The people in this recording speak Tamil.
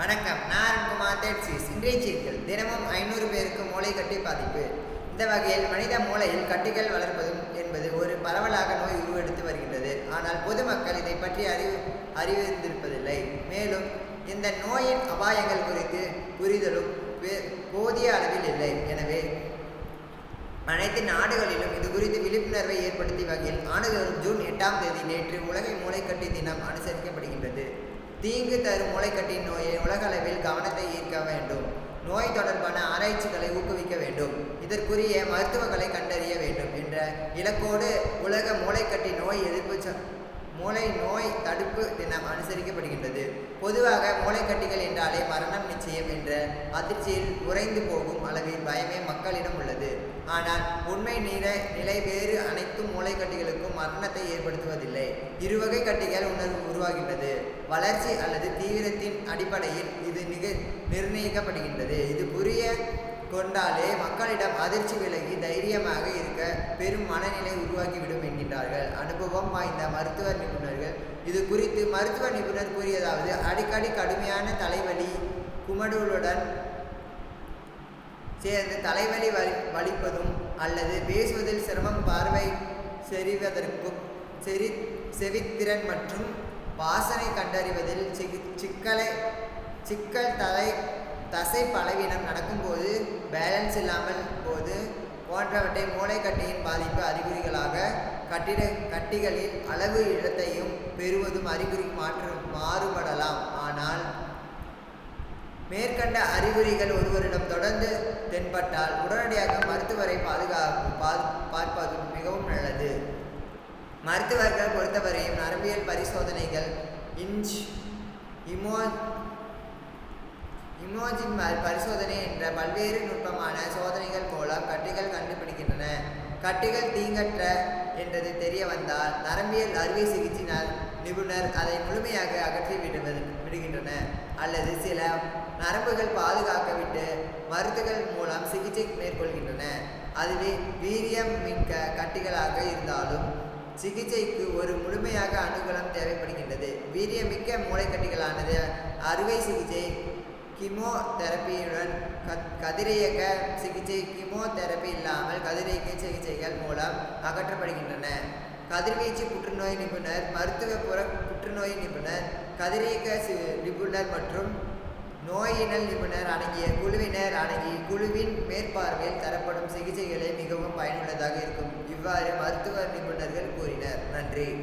வணக்கம். நான் அருண்குமார் தேட்சிஸ் இன்றைய செய்திகள் தினமும் ஐநூறு பேருக்கு மூளை கட்டி பாதிப்பு. இந்த வகையில் மனித மூளையில் கட்டிகள் வளர்ப்பதும் என்பது ஒரு பரவலாக நோய் உருவெடுத்து வருகின்றது. ஆனால் பொதுமக்கள் இதை பற்றி அறிவு அறிவித்திருப்பதில்லை. மேலும் இந்த நோயின் அபாயங்கள் குறித்து புரிதலும் போதிய அளவில் இல்லை. எனவே அனைத்து நாடுகளிலும் இது குறித்து விழிப்புணர்வை ஏற்படுத்திய வகையில் ஆண்டுதோறும் ஜூன் எட்டாம் தேதி நேற்று உலக மூளைக்கட்டி தினம் அனுசரிக்கப்படுகின்றது. தீங்கு தரும் மூளைக்கட்டின் நோயை உலகளவில் கவனத்தை ஈர்க்க வேண்டும். நோய் தொடர்பான ஆராய்ச்சிகளை ஊக்குவிக்க வேண்டும். இதற்குரிய மருத்துவங்களை கண்டறிய வேண்டும் என்ற இலக்கோடு உலக மூளைக்கட்டி நோய் எதிர்ப்பு ச- மூளை நோய் தடுப்பு தினம் அனுசரிக்கப்படுகின்றது. பொதுவாக மூளைக்கட்டிகள் என்றாலே மரணம் நிச்சயம் என்ற அதிர்ச்சியில் உறைந்து போகும் அளவில் பயமே மக்களிடம் உள்ளது. ஆனால் உண்மை நில நிலை வேறு அனைத்து மூளைக்கட்டிகளுக்கும் மரணத்தை ஏற்படுத்துவதில்லை. இருவகை கட்டிகள் உணர்வு உருவாகின்றது. வளர்ச்சி அல்லது தீவிரத்தின் அடிப்படையில் இது நிக நிர்ணயிக்கப்படுகின்றது. இது புரிய கொண்டாலே மக்களிடம் அதிர்ச்சி விலகி தைரியமாக இருக்க பெரும் மனநிலை உருவாக்கிவிடும் என்கின்றார்கள். அனுபவம் வாய்ந்த மருத்துவ நிபுணர்கள் இது குறித்து மருத்துவ நிபுணர் கூறியதாவது அடிக்கடி கடுமையான தலைவலி குமடுகளுடன் சேர்ந்து தலைவலி வலி வலிப்பதும் அல்லது பேசுவதில் சிரமம் பார்வை செறிவதற்கும் செறி செவித்திறன் மற்றும் வாசனை கண்டறிவதில் சிகி சிக்கலை சிக்கல் தலை தசை பலவீனம் நடக்கும்போது பேலன்ஸ் இல்லாமல் போது போன்றவற்றை மூளைக்கட்டியின் பாதிப்பு அறிகுறிகளாக கட்டிட கட்டிகளில் அளவு இடத்தையும் பெறுவதும் அறிகுறி மாற்று மாறுபடலாம். ஆனால் மேற்கண்ட அறிகுறிகள் ஒருவரிடம் தொடர்ந்து தென்பட்டால் உடனடியாக மருத்துவரை பாதுகாப்பு பார்ப்பது மிகவும் நல்லது. மருத்துவர்கள் பொறுத்தவரையும் நரம்பியல் பரிசோதனைகள் இன்ச் இமோ இமோஜின் பரிசோதனை என்ற பல்வேறு நுட்பமான சோதனைகள் மூலம் கட்டிகள் கண்டுபிடிக்கின்றன. கட்டிகள் தீங்கற்ற என்றது தெரிய வந்தால் நரம்பியல் அறுவை சிகிச்சை நிபுணர் அதை முழுமையாக அகற்றி விடுவது விடுகின்றன. அல்லது சில நரம்புகள் பாதுகாக்கவிட்டு மருந்துகள் மூலம் சிகிச்சை மேற்கொள்கின்றன. அதுவே வீரியம் மிக்க கட்டிகளாக இருந்தாலும் சிகிச்சைக்கு ஒரு முழுமையாக அனுகூலம் தேவைப்படுகின்றது. வீரியமிக்க மூளைக்கட்டிகளானது அறுவை சிகிச்சை கீமோதெரபியுடன் கத் கதிரியக்க சிகிச்சை கீமோதெரபி இல்லாமல் கதிரியக்க சிகிச்சைகள் மூலம் அகற்றப்படுகின்றன. கதிர்வீச்சு புற்றுநோய் நிபுணர் மருத்துவ புற புற்றுநோய் நிபுணர் கதிரியக்க சி- நிபுணர் மற்றும் நோயினல் நிபுணர் அடங்கிய குழுவினர் அடங்கி குழுவின் மேற்பார்வையில் தரப்படும் சிகிச்சைகளே மிகவும் பயனுள்ளதாக இருக்கும். இவ்வாறு மருத்துவ நிபுணர்கள் கூறினர். நன்றி.